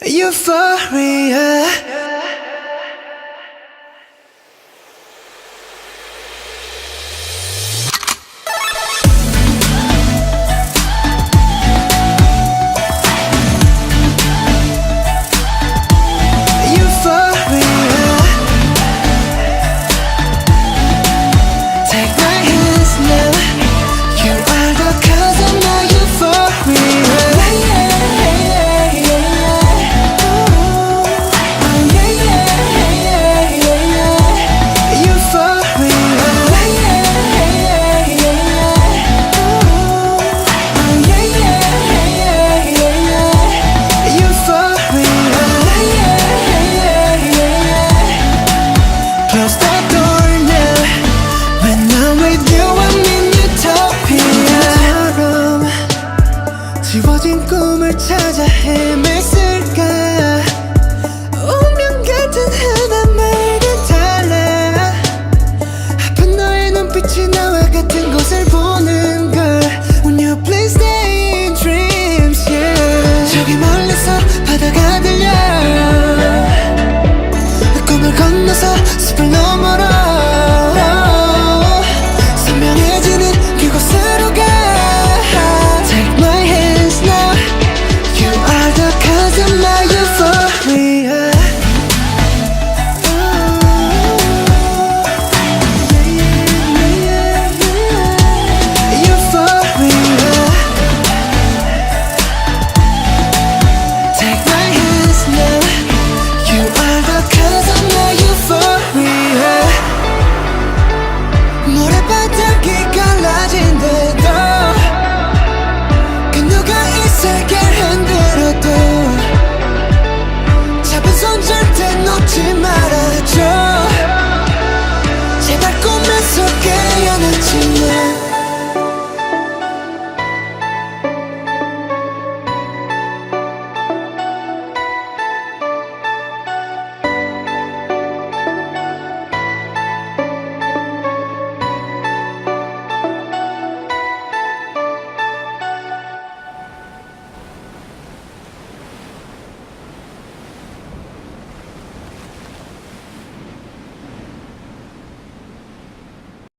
Euphoria. With you, I'm in utopia. 지워진 꿈을 찾아 헤맸을까? 운명 같은 하나말과 달라. 아픈 너의 눈빛이 나와 같은 것을 보는 걸. When you please stay in dreams, yeah. 저기 멀리서 바다가 들려. 꿈을 건너서 놓지 말아줘